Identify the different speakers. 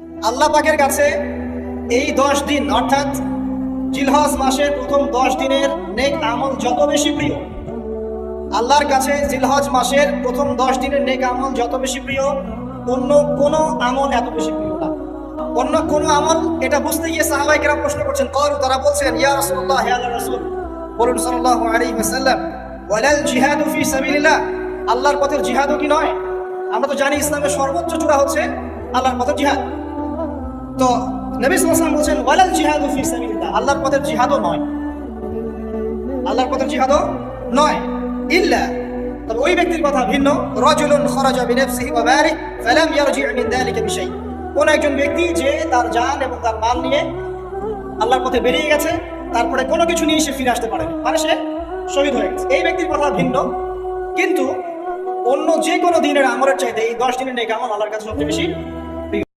Speaker 1: আল্লাহ পাকের কাছে এই দশ দিন, অর্থাৎ জিলহজ মাসের প্রথম দশ দিনের নেক আমল যত বেশি প্রিয়, আল্লাহর কাছে জিলহজ মাসের প্রথম দশ দিনের নেক আমল যত বেশি প্রিয়, অন্য কোনো আমল এত বেশি প্রিয় না। অন্য কোনো আমল, এটা বুঝতে গিয়ে সাহাবাই কেরাম প্রশ্ন করছেন কর তারা বলছেন ইয়া আল্লাহর রাসূল, বলুন সাল্লাল্লাহু আলাইহি ওয়াসাল্লাম, ওয়ালাল জিহাদু ফি সাবিলিল্লাহ, আল্লাহর পথের জিহাদও কি নয়? আমরা তো জানি ইসলামের সর্বোচ্চ চূড়া হচ্ছে আল্লাহর পথের জিহাদ। তো নবী সাল্লাল্লাহু বলছেন, ওয়ালাল জিহাদু ফি সাবিলিল্লাহ। আল্লাহর পথের জিহাদও নয়। আল্লাহর পথের জিহাদও নয়। ইল্লা, তবে ওই ব্যক্তির কথা ভিন্ন। রাজুলুন খরাজা বিনাফসিহি ওয়া মালিহি ফালাম ইয়ারজি মিন যালিকা বিশাই। কোন একজন ব্যক্তি যে তার জান এবং তার মাল নিয়ে আল্লাহর পথে বেরিয়ে গেছে, তারপরে কোনো কিছু নিয়ে সে ফিরে আসতে পারেনি। মানে সে শহীদ হয়ে গেছে। এই ব্যক্তির কথা ভিন্ন। কিন্তু অন্য যে কোনো দিনের আমলের চাইতে এই দশ দিনের নেক আমল আল্লাহর কাছে সবচেয়ে বেশি